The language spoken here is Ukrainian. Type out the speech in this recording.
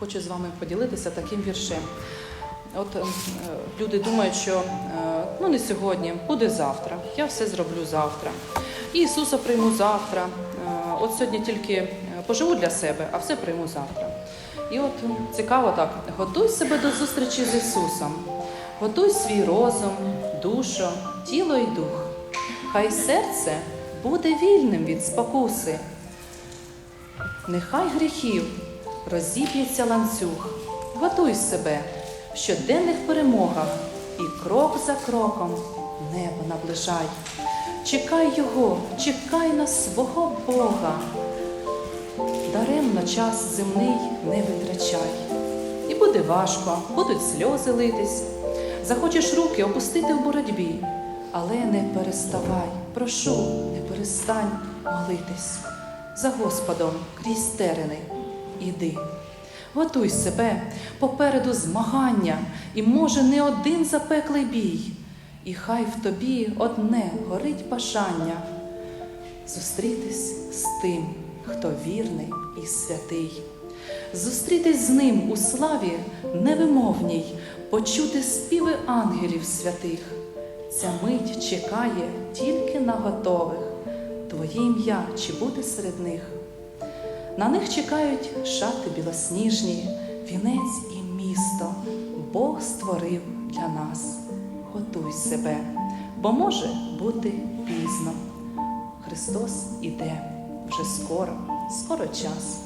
Хочу з вами поділитися таким віршем. От е, люди думають, що е, ну не сьогодні, буде завтра. Я все зроблю завтра. І Ісуса прийму завтра. Е, От сьогодні тільки е, поживу для себе, а все прийму завтра. І от цікаво так: готуй себе до зустрічі з Ісусом, готуй свій розум, душу, тіло і дух. Хай серце буде вільним від спокуси. Нехай гріхів розіб'ється ланцюг. Готуй себе в щоденних перемогах і крок за кроком небо наближай. Чекай його, чекай на свого Бога. Даремно час земний не витрачай. І буде важко, будуть сльози литись. Захочеш руки опустити в боротьбі, але не переставай, прошу, не перестань молитись. За Господом крізь терени іди. Готуй себе попереду змагання, і може не один запеклий бій, і хай в тобі одне горить бажання зустрітись з тим, хто вірний і святий, зустрітись з ним у славі невимовній, почути співи ангелів святих. Ця мить чекає тільки на готових, твоє ім'я чи буде серед них. На них чекають шати білосніжні, вінець і місто. Бог створив для нас. Готуй себе, бо може бути пізно. Христос іде вже скоро, скоро час.